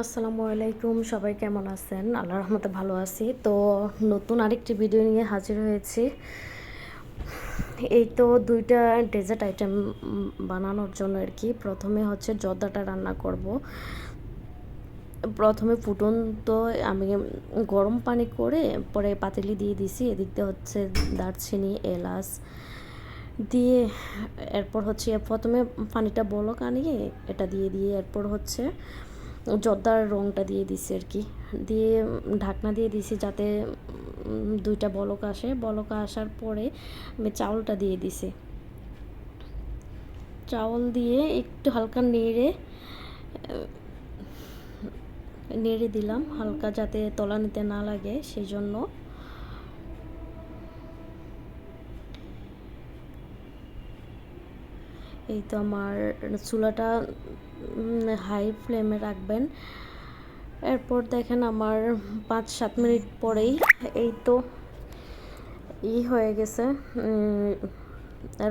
আসসালামু আলাইকুম, সবাই কেমন আছেন? আল্লাহ রহমতে ভালো আছি। তো নতুন আরেকটি ভিডিও নিয়ে হাজির হয়েছি। এই তো দুইটা ডেজার্ট আইটেম বানানোর জন্য আর কি। প্রথমে হচ্ছে জর্দাটা রান্না করব। প্রথমে ফুটন তো আমি গরম পানি করে পরে পাতিলি দিয়ে দিছি। এদিক দিয়ে হচ্ছে দারচিনি, এলাচ দিয়ে এরপর হচ্ছে প্রথমে পানিটা বলক আনিয়ে এটা দিয়ে দিয়ে এরপর হচ্ছে জর্দার রঙটা দিয়ে দিছি আর কি। দিয়ে ঢাকনা দিয়ে দিছি যাতে দুইটা বলক আসে। বলক আসার পরে আমি চাউলটা দিয়ে দিছি। চাউল দিয়ে একটু হালকা নেড়ে নেড়ে দিলাম। হালকা যাতে তলা নিতে না লাগে সেই জন্য এই তো আমার চুলাটা হাই ফ্লেমে রাখবেন। এরপর দেখেন আমার পাঁচ সাত মিনিট পরেই এই তো ই হয়ে গেছে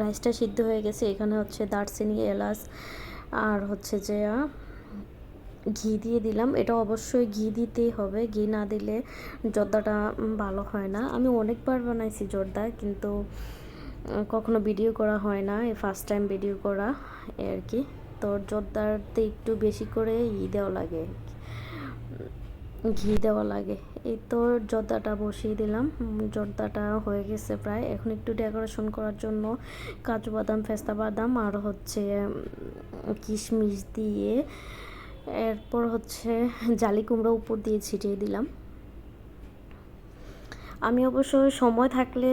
রাইসটা সিদ্ধ হয়ে গেছে। এখানে হচ্ছে দারচিনি, এলাচ আর হচ্ছে যে ঘি দিয়ে দিলাম। এটা অবশ্যই ঘি দিতেই হবে। ঘি না দিলে জর্দাটা ভালো হয় না। আমি অনেকবার বানাইছি জর্দা, কিন্তু কখনো ভিডিও করা হয় না। এই ফার্স্ট টাইম ভিডিও করা আর কি। তো জর্দাতে একটু বেশি করে ই দেওয়া লাগে, ঘি দেওয়া লাগে। এই তো জর্দাটা বসিয়ে দিলাম। জর্দাটা হয়ে গেছে প্রায়। এখন একটু ডেকোরেশন করার জন্য কাজু বাদাম ফেস্তা বাদাম আর হচ্ছে কিশমিশ দিয়ে এরপর হচ্ছে জালি কুমড়ো উপর দিয়ে ছিটিয়ে দিলাম। আমি অবশ্য সময় থাকলে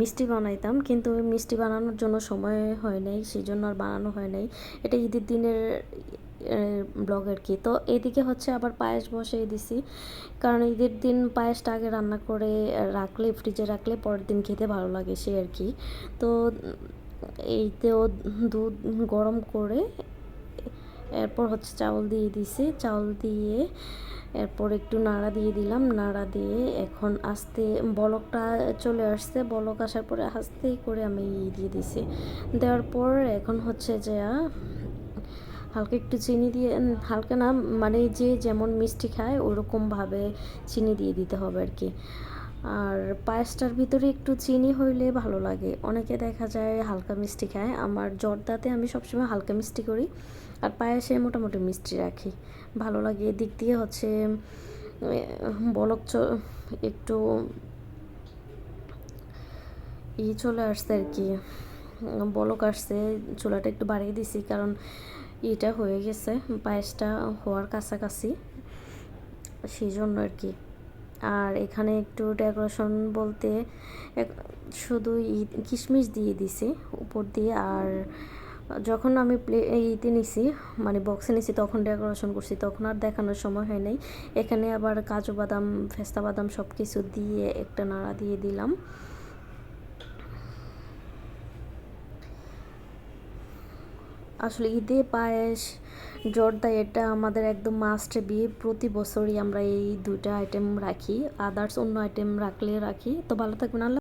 মিষ্টি বানাইতাম, কিন্তু মিষ্টি বানানোর জন্য সময় হয় নাই সেই জন্য আর বানানো হয় নাই। এটা ঈদের দিনের ব্লগ আর কি। তো এদিকে হচ্ছে আবার পায়েস বসিয়ে দিছি, কারণ ঈদের দিন পায়েসটা আগে রান্না করে রাখলে, ফ্রিজে রাখলে পরের দিন খেতে ভালো লাগে সে আর কি। তো এইতেও দুধ গরম করে, এরপর হচ্ছে চাউল দিয়ে দিছি। চাউল দিয়ে এরপর একটু নাড়া দিয়ে দিলাম। নাড়া দিয়ে এখন আস্তে বলকটা চলে আসছে। বলক আসার পরে আস্তেই করে আমি দিয়ে দিছি। দেওয়ার পর এখন হচ্ছে যে হালকা একটু চিনি দিয়ে হালকা না মানে যে যেমন মিষ্টি খায়, ওরকমভাবে চিনি দিয়ে দিতে হবে আর কি। আর পায়েসটার ভিতরে একটু চিনি হইলে ভালো লাগে। অনেকে দেখা যায় হালকা মিষ্টি খায়। আমার জর্দাতে আমি সবসময় হালকা মিষ্টি করি আর পায়েসে মোটামুটি মিষ্টি রাখি। ভালো লাগে। এদিক দিয়ে হচ্ছে বলক একটু ই চলে আসছে আর কি। বলক আসছে, চুলাটা একটু বাড়িয়ে দিছি কারণ এটা হয়ে গেছে। পায়েসটা হওয়ার কাছাকাছি। সেই জন্য আর কি। আর এখানে একটু ডেকোরেশন বলতে শুধু কিশমিশ দিয়ে দিছি উপর দিয়ে আর যখন আমি প্লে ইতে নিছি মানে বক্সে নিছি, তখন ডেকোরেশন করছি, তখন আর দেখানোর সময় হয় নাই। এখানে আবার কাজু বাদাম ফেস্তা বাদাম সব কিছু দিয়ে একটা নাড়া দিয়ে দিলাম। আসলে ঈদে পায়েস, জর্দা এটা আমাদের একদম মাস্ট বিয়ে প্রতি বছরই আমরা এই দুইটা আইটেম রাখি। আদার্স অন্য আইটেম রাখলে রাখি। তো ভালো থাকবেন, আল্লাহ